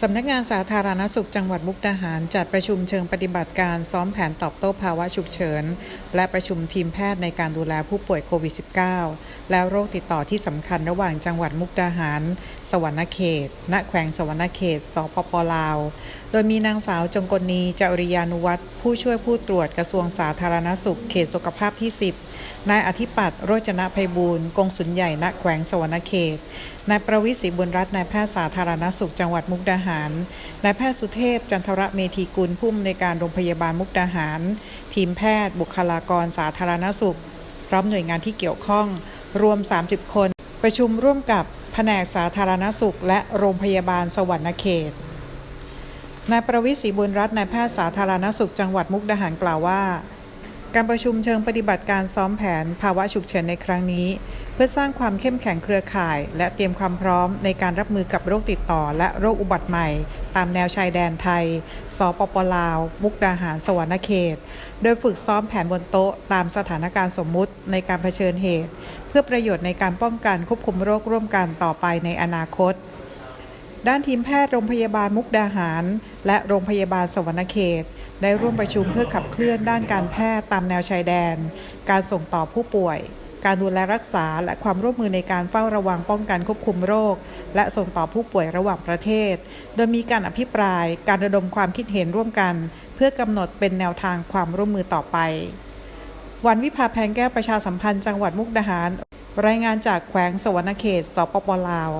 สำนักงานสาธารณสุขจังหวัดมุกดาหาร จัดประชุมเชิงปฏิบัติการซ้อมแผนตอบโต้ภาวะฉุกเฉิน และประชุมทีมแพทย์ในการดูแลผู้ป่วยโควิด -19 และโรคติดต่อที่สำคัญระหว่างจังหวัดมุกดาหาร สวรรณเขต ณ แขวงสวรรณเขต สปปลาว โดยมีนางสาวจงกลนีจริยานุวัตรผู้ช่วยผู้ตรวจกระทรวงสาธารณสุข เขตสุขภาพที่ 10 นายอธิปัตย์โรจนะไพบูลย์กงสุลใหญ่ณแขวงสวรรณเขต นายประวิศรีบุญรัตน์นายแพทย์สาธารณสุขจังหวัดมุกดาหาร นายแพทย์สุเทพจันทระเมธีกุลผู้อำนวยการโรงพยาบาลมุกดาหาร ทีมแพทย์บุคลากรสาธารณสุข พร้อมหน่วยงานที่เกี่ยวข้อง รวม 30 คน ประชุมร่วมกับแผนกสาธารณสุข และโรงพยาบาลสวรรณเขตนายประวิศรีบุญรัตน์นายแพทย์สาธารณสุขจังหวัดมุกดาหารกล่าวว่า การประชุมเชิงปฏิบัติการซ้อมแผนภาวะฉุกเฉินในครั้งนี้ เพื่อสร้างความเข้มแข็งเครือข่าย และเตรียมความพร้อมในการรับมือกับโรคติดต่อ และโรคอุบัติใหม่ ตามแนวชายแดนไทย สปปลาว มุกดาหารสวรรณเขต โดยฝึกซ้อมแผนบนโต๊ะตามสถานการณ์สมมุติในการเผชิญเหตุ เพื่อประโยชน์ในการป้องกันควบคุมโรคร่วมกันต่อไปในอนาคตด้านทีมแพทย์โรงพยาบาลมุกดาหาร และโรงพยาบาลสวรรณเขต ได้ร่วมประชุมเพื่อขับเคลื่อนด้านการแพทย์ตามแนวชายแดน การส่งต่อผู้ป่วย การดูแลรักษาและความร่วมมือในการเฝ้าระวังป้องกันควบคุมโรค และส่งต่อผู้ป่วยระหว่างประเทศ โดยมีการอภิปราย การระดมความคิดเห็นร่วมกัน เพื่อกำหนดเป็นแนวทางความร่วมมือต่อไป วันวิภาแพงแก้วประชาสัมพันธ์จังหวัดมุกดาหาร รายงานจากแขวงสวรรณเขต สปปลาว